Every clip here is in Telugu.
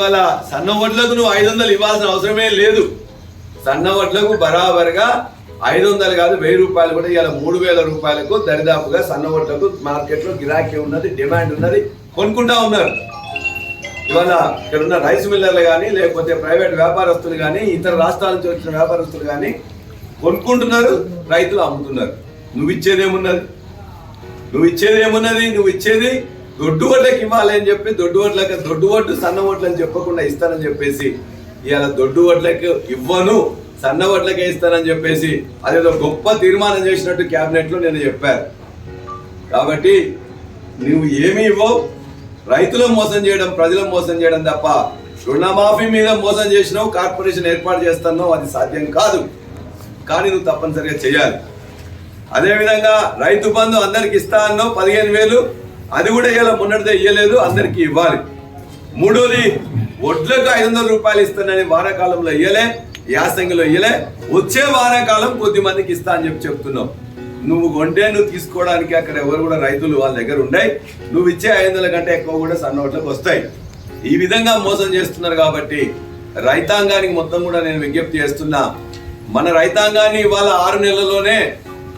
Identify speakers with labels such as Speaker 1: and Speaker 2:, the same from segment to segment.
Speaker 1: ఇవాళ సన్న వడ్లకు నువ్వు ఐదు వందలు ఇవ్వాల్సిన అవసరమే లేదు. సన్న వడ్లకు బరాబర్గా ఐదు వందలు కాదు వెయ్యి రూపాయలు కూడా ఇవాళ మూడు వేల రూపాయలకు దరిదాపుగా సన్న వడ్లకు మార్కెట్లో గిరాకీ ఉన్నది డిమాండ్ ఉన్నది కొనుక్కుంటా ఉన్నారు. ఇవాళ ఇక్కడ ఉన్న రైస్ మిల్లర్లు కానీ లేకపోతే ప్రైవేట్ వ్యాపారస్తులు కానీ ఇతర రాష్ట్రాల నుంచి వచ్చిన వ్యాపారస్తులు కానీ కొనుక్కుంటున్నారు రైతులు అమ్ముతున్నారు. నువ్వు ఇచ్చేదేమున్నది నువ్వు ఇచ్చేది ఏమున్నది? నువ్వు ఇచ్చేది దొడ్డు వడ్లకి ఇవ్వాలి అని చెప్పి దొడ్డు వడ్లకి దొడ్డు వడ్డు సన్న వడ్లు అని చెప్పకుండా ఇస్తానని చెప్పేసి ఇవాళ దొడ్డు వడ్లకు ఇవ్వను సన్న వడ్లకే ఇస్తానని చెప్పేసి అదేదో గొప్ప తీర్మానం చేసినట్టు క్యాబినెట్లో నేను చెప్పాను కాబట్టి నువ్వు ఏమి ఇవ్వవు రైతులను మోసం చేయడం ప్రజలను మోసం చేయడం తప్ప రుణమాఫీ మీద మోసం చేసినావు కార్పొరేషన్ ఏర్పాటు చేస్తున్నావు అది సాధ్యం కాదు. కానీ నువ్వు తప్పనిసరిగా చేయాలి. అదేవిధంగా రైతు బంధు అందరికి ఇస్తా అన్నావు పదిహేను వేలు అది కూడా ఇవాళ మొన్నటిదే ఇవ్వలేదు అందరికి ఇవ్వాలి. మూడోది వడ్లకు ఐదు వందల రూపాయలు ఇస్తానని వానాకాలంలో ఇయ్యలే యాసంగిలో ఇయ్యలే. వచ్చే వానాకాలం కొద్ది మందికి ఇస్తా అని చెప్పి చెప్తున్నావు నువ్వు కొంటే నువ్వు తీసుకోవడానికి అక్కడ ఎవరు కూడా రైతులు వాళ్ళ దగ్గర ఉండే నువ్వు ఇచ్చే ఐదు వందల కంటే ఎక్కువ కూడా సన్నోట్లకు వస్తాయి. ఈ విధంగా మోసం చేస్తున్నారు కాబట్టి రైతాంగానికి మొత్తం కూడా నేను విజ్ఞప్తి చేస్తున్నా. మన రైతాంగాన్ని ఇవాళ ఆరు నెలల్లోనే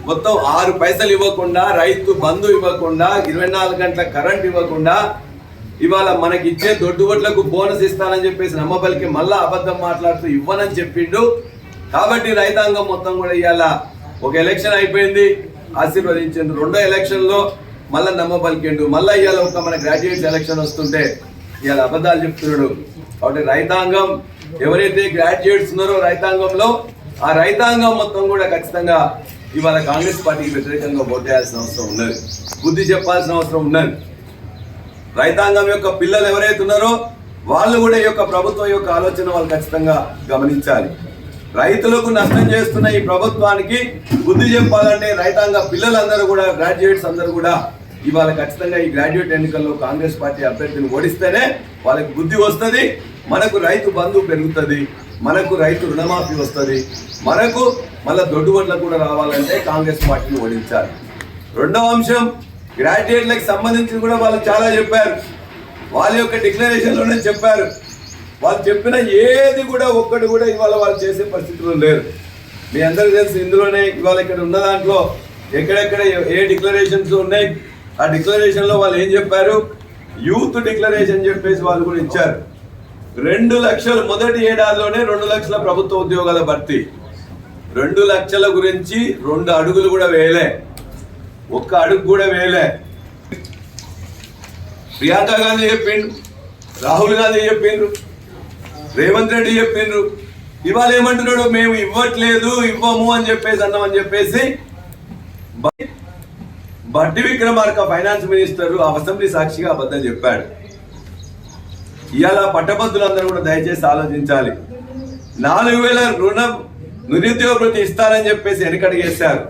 Speaker 1: మొత్తం ఆరు పైసలు ఇవ్వకుండా రైతు బంధు ఇవ్వకుండా ఇరవై నాలుగు గంటల కరెంట్ ఇవ్వకుండా ఇవాళ మనకి ఇచ్చే దొడ్డు వడ్లకు బోనస్ ఇస్తానని చెప్పేసి నమ్మబలికి మళ్ళా అబద్ధం మాట్లాడుతూ ఇవ్వనని చెప్పిండు. కాబట్టి రైతాంగం మొత్తం కూడా ఇవాళ ఒక ఎలక్షన్ అయిపోయింది. ఆశీర్వదించండు. రెండో ఎలక్షన్లో మళ్ళీ నమ్మబలికిండు మళ్ళీ ఇవాళ ఒక మన గ్రాడ్యుయేట్స్ ఎలక్షన్ వస్తుంటే ఇవాళ అబద్ధాలు చెప్తున్నాడు. కాబట్టి రైతాంగం ఎవరైతే గ్రాడ్యుయేట్స్ ఉన్నారో రైతాంగంలో ఆ రైతాంగం మొత్తం కూడా ఖచ్చితంగా ఇవాళ కాంగ్రెస్ పార్టీకి వ్యతిరేకంగా ఓటేయాల్సిన అవసరం ఉన్నది. బుద్ధి చెప్పాల్సిన అవసరం ఉన్నది. రైతాంగం యొక్క పిల్లలు ఎవరైతే ఉన్నారో వాళ్ళు కూడా ఈ యొక్క ప్రభుత్వం యొక్క ఆలోచన వాళ్ళు ఖచ్చితంగా గమనించాలి. రైతులకు నష్టం చేస్తున్న ఈ ప్రభుత్వానికి బుద్ధి చెప్పాలంటే రైతాంగ పిల్లలందరూ కూడా గ్రాడ్యుయేట్స్ అందరూ కూడా ఇవాళ ఖచ్చితంగా ఈ గ్రాడ్యుయేట్ ఎన్నికల్లో కాంగ్రెస్ పార్టీ అభ్యర్థిని ఓడిస్తేనే వాళ్ళకి బుద్ధి వస్తుంది మనకు రైతు బంధు పెరుగుతుంది మనకు రైతు రుణమాఫీ వస్తుంది మనకు మళ్ళీ దొడ్డు ఓట్లకు కూడా రావాలంటే కాంగ్రెస్ పార్టీని ఓడించాలి. రెండవ అంశం గ్రాడ్యుయేట్లకు సంబంధించి కూడా వాళ్ళు చాలా చెప్పారు. వాళ్ళ యొక్క డిక్లరేషన్లోనే చెప్పారు. వాళ్ళు చెప్పిన ఏది కూడా ఒక్కటి కూడా ఇవాళ వాళ్ళు చేసే పరిస్థితుల్లో లేరు. మీ అందరికీ తెలుసు ఇందులోనే ఇవాళ ఇక్కడ ఉన్న దాంట్లో ఎక్కడెక్కడ ఏ- డిక్లరేషన్స్ ఉన్నాయి? ఆ డిక్లరేషన్లో వాళ్ళు ఏం చెప్పారు? యూత్ డిక్లరేషన్ చెప్పేసి వాళ్ళు కూడా ఇచ్చారు. రెండు లక్షలు మొదటి ఏడాదిలోనే రెండు లక్షల ప్రభుత్వ ఉద్యోగాల భర్తీ. రెండు లక్షల గురించి రెండు అడుగులు కూడా వేయలే. ఒక్క అడుగు కూడా వేయలే. ప్రియాంక గాంధీ చెప్పిండ్రు రాహుల్ గాంధీ చెప్పిండ్రు రేవంత్ రెడ్డి చెప్పిండ్రు ఇవాళ ఏమంటున్నాడు మేము ఇవ్వట్లేదు ఇవ్వము అని చెప్పేసి అన్నామని చెప్పేసి బడ్డి బట్టి విక్రమార్క ఫైనాన్స్ మినిస్టర్ అసెంబ్లీ సాక్షిగా అబద్ధం చెప్పాడు. ఇవాళ పట్టభద్రులందరూ కూడా దయచేసి ఆలోచించాలి. నాలుగు వేల రుణం నిరుద్యోగ వృత్తి ఇస్తారని చెప్పేసి వెనకడిగేశారు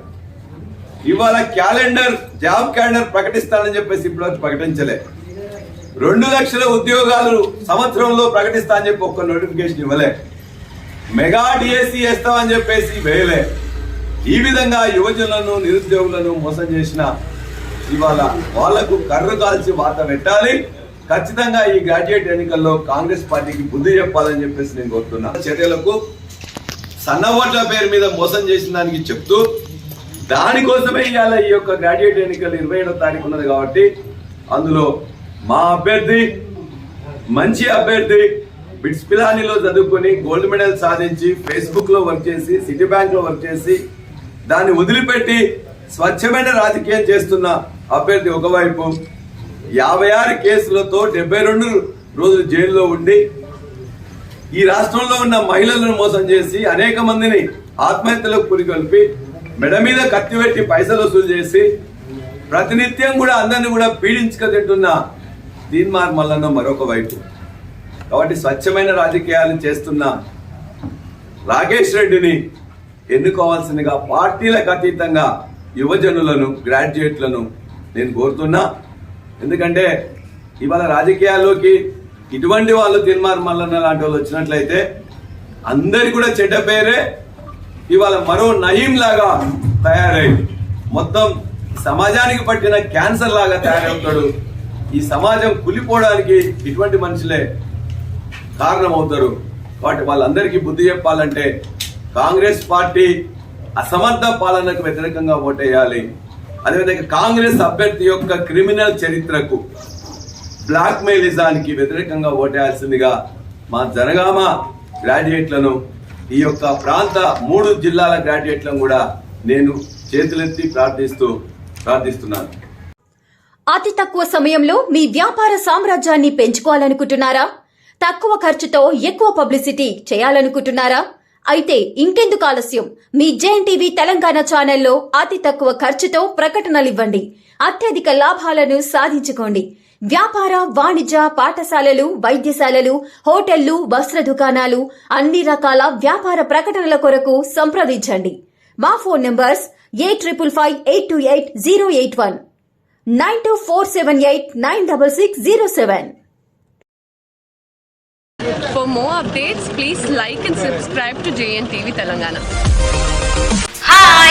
Speaker 1: ఇవాళ క్యాలెండర్ జాబ్ క్యాలెండర్ ప్రకటిస్తానని చెప్పేసి ఇప్పుడు ప్రకటించలే. రెండు లక్షల ఉద్యోగాలు సంవత్సరంలో ప్రకటిస్తా అని చెప్పి ఒక్క నోటిఫికేషన్ ఇవ్వలే. మెగా డిఎస్సి వేస్తామని చెప్పేసి వేయలే. ఈ విధంగా యువజనులను నిరుద్యోగులను మోసం చేసిన ఇవాళ వాళ్ళకు కర్రు కాల్చి వాత పెట్టాలి ఖచ్చితంగా ఈ గ్రాడ్యుయేట్ ఎన్నికల్లో కాంగ్రెస్ పార్టీకి బుద్ధి చెప్పాలని చెప్పేసి నేను కోరుతున్నా. చర్యలకు సన్న ఓట్ల పేరు మీద మోసం చేసిన దానికి చెప్తూ దానికోసమే ఇవాళ ఈ యొక్క గ్రాడ్యుయేట్ ఎన్నికలు ఇరవై ఏడో తారీఖు ఉన్నది కాబట్టి అందులో మా అభ్యర్థి మంచి అభ్యర్థి బిట్స్ పిలానీలో చదువుకొని గోల్డ్ మెడల్ సాధించి ఫేస్బుక్లో వర్క్ చేసి సిటీ బ్యాంక్లో వర్క్ చేసి దాన్ని వదిలిపెట్టి స్వచ్ఛమైన రాజకీయం చేస్తున్న అభ్యర్థి ఒకవైపు యాభై ఆరు కేసులతో డెబ్బై రెండు రోజులు జైల్లో ఉండి ఈ రాష్ట్రంలో ఉన్న మహిళలను మోసం చేసి అనేక మందిని ఆత్మహత్యలకు పురికొల్పి మెడ మీద కత్తి పెట్టి పైసలు వసూలు చేసి ప్రతినిత్యం కూడా అందరిని కూడా పీడించుక తింటున్న తీన్మార్ మల్లన్న మరొక వైపు. కాబట్టి స్వచ్ఛమైన రాజకీయాలు చేస్తున్న రాకేష్ రెడ్డిని ఎన్నుకోవాల్సిందిగా పార్టీలకు అతీతంగా యువజనులను గ్రాడ్యుయేట్లను నేను కోరుతున్నా. ఎందుకంటే ఇవాళ రాజకీయాల్లోకి ఇటువంటి వాళ్ళు తీర్మార్ మల్లన్న లాంటి వాళ్ళు వచ్చినట్లయితే అందరి కూడా చెడ్డ పేరే ఇవాళ మరో నయీం లాగా తయారై మొత్తం సమాజానికి పట్టిన క్యాన్సర్ లాగా తయారవుతాడు. ఈ సమాజం కులిపోవడానికి ఇటువంటి మనుషులే కారణమవుతారు. వాటి వాళ్ళందరికీ బుద్ధి చెప్పాలంటే కాంగ్రెస్ పార్టీ అసమర్థ పాలనకు వ్యతిరేకంగా ఓటేయాలి. అదేవిధంగా కాంగ్రెస్ అభ్యర్థి యొక్క క్రిమినల్ చరిత్రకు బ్లాక్ మెయిలిజానికి వ్యతిరేకంగా ఓటేయాల్సిందిగా మా జనగామ గ్రాడ్యుయేట్లను ఈ యొక్క ప్రాంత మూడు జిల్లాల గ్రాడ్యుయేట్లను కూడా నేను చేతులెత్తి ప్రార్థిస్తూ ప్రార్థిస్తున్నాను.
Speaker 2: అతి తక్కువ సమయంలో మీ వ్యాపార సామ్రాజ్యాన్ని పెంచుకోవాలనుకుంటున్నారా? తక్కువ ఖర్చుతో ఎక్కువ పబ్లిసిటీ చేయాలనుకుంటున్నారా? అయితే ఇంకెందుకు ఆలస్యం? మీ జేఎన్ టీవీ తెలంగాణ ఛానల్లో అతి తక్కువ ఖర్చుతో ప్రకటనలు ఇవ్వండి అత్యధిక లాభాలను సాధించుకోండి. వ్యాపార వాణిజ్య పాఠశాలలు వైద్యశాలలు హోటళ్ళు వస్త్ర దుకాణాలు అన్ని రకాల వ్యాపార ప్రకటనల కొరకు సంప్రదించండి మా phone numbers eight triple five eight two eight zero eight one nine two four seven eight nine double six zero seven
Speaker 3: For more updates, please like and subscribe to JNTV Telangana.
Speaker 4: Hi!